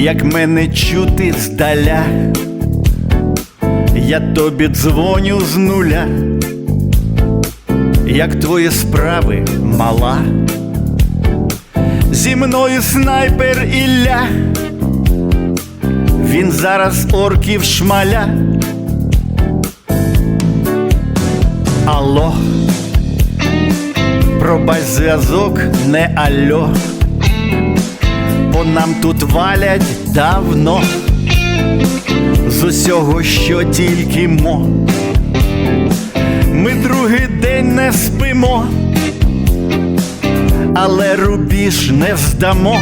як мене чути здаля, я тобі дзвоню з нуля, як твої справи мала, зі мною снайпер Ілля, він зараз орків шмаля. Алло, пробач зв'язок, не альо, нам тут валять давно. З усього, що тільки мо. Ми другий день не спимо, але рубіж не здамо.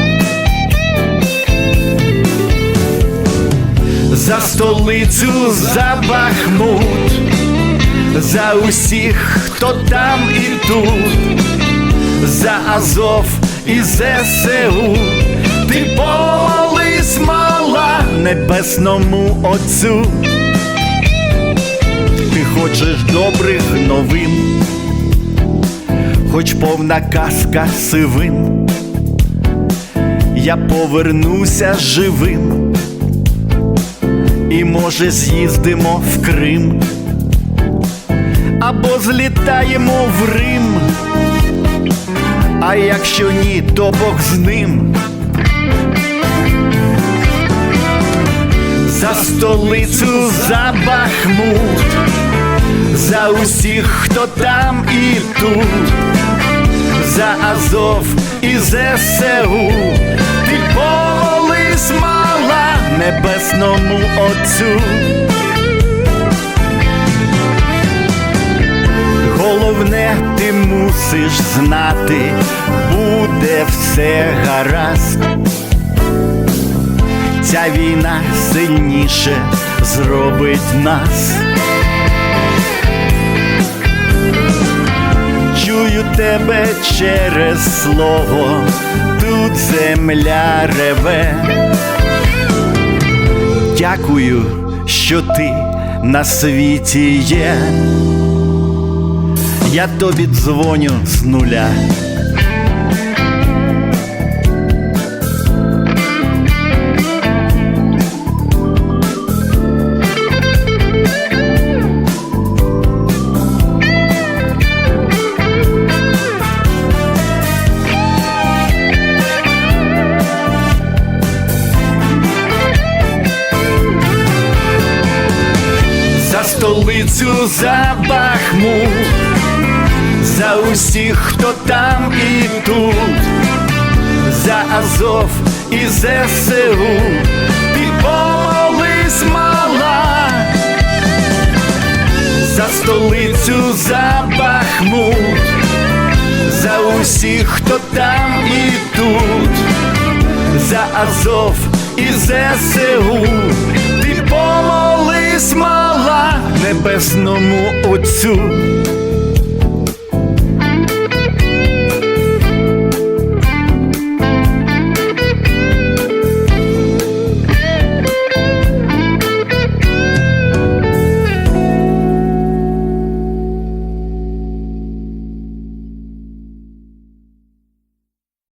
За столицю, за Бахмут за усіх, хто там і тут, за Азов і ЗСУ, ти помолись мала небесному Отцю. Ти хочеш добрих новин, хоч повна казка сивин, я повернуся живим, і може з'їздимо в Крим або злітаємо в Рим. А якщо ні, то Бог з ним. За столицю, за Бахмут, за усіх, хто там і тут, за Азов і ЗСУ, ти помолись мала небесному Отцю. Головне, ти мусиш знати, буде все гаразд. Ця війна сильніше зробить нас. Чую тебе через слово, тут земля реве. Дякую, що ти на світі є я тобі дзвоню з нуля. Столицю, за Бахмут. За усіх, хто там і тут, за Азов і ЗСУ, ти помолись мала, за столицю, за Бахмут, за усіх, хто там і тут, за Азов і ЗСУ, ти помолись мала небесному Отцю.